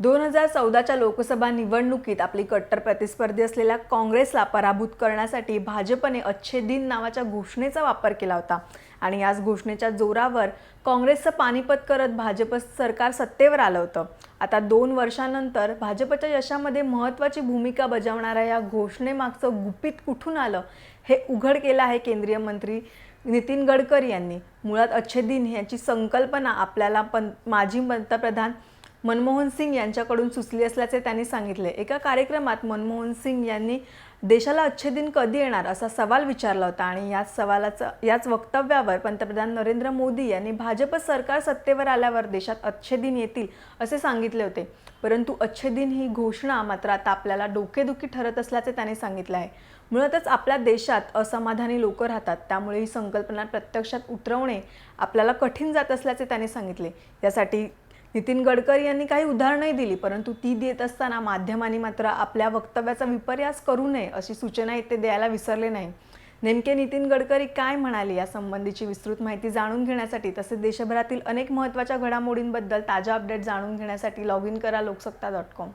दोन हजार चौदाच्या लोकसभा निवडणुकीत आपली कट्टर प्रतिस्पर्धी असलेल्या काँग्रेसला पराभूत करण्यासाठी भाजपने अच्छे दिन नावाच्या घोषणेचा वापर केला होता. आणि याच घोषणेच्या जोरावर काँग्रेसचं पानिपत करत भाजप सरकार सत्तेवर आलं होतं. आता दोन वर्षानंतर भाजपच्या यशामध्ये महत्त्वाची भूमिका बजावणाऱ्या या घोषणेमागचं गुपित कुठून आलं हे उघड केलं आहे केंद्रीय मंत्री नितीन गडकरी यांनी. मुळात अच्छे दिन याची संकल्पना आपल्याला पं माजी पंतप्रधान मनमोहन सिंग यांच्याकडून सुचली असल्याचे त्यांनी सांगितले. एका कार्यक्रमात मनमोहन सिंग यांनी देशाला अच्छे दिन कधी येणार असा सवाल विचारला होता आणि याच सवालाचं याच वक्तव्यावर पंतप्रधान नरेंद्र मोदी यांनी भाजप सरकार सत्तेवर आल्यावर देशात अच्छे दिन येतील असे सांगितले होते. परंतु अच्छे दिन ही घोषणा मात्र आता आपल्याला डोकेदुखी ठरत असल्याचे त्यांनी सांगितले आहे. मुळातच आपल्या देशात असमाधानी लोक राहतात त्यामुळे ही संकल्पना प्रत्यक्षात उतरवणे आपल्याला कठीण जात असल्याचे त्यांनी सांगितले. यासाठी नितीन गडकरी यांनी काही उदाहरणंही दिली परंतु ती देत असताना माध्यमांनी मात्र आपल्या वक्तव्याचा विपर्यास करू नये अशी सूचनाही ते द्यायला विसरले नाही. नेमके नितीन गडकरी काय म्हणाले या संबंधीची विस्तृत माहिती जाणून घेण्यासाठी तसेच देशभरातील अनेक महत्त्वाच्या घडामोडींबद्दल ताज्या अपडेट जाणून घेण्यासाठी लॉग इन करा लोकसत्ता डॉट कॉम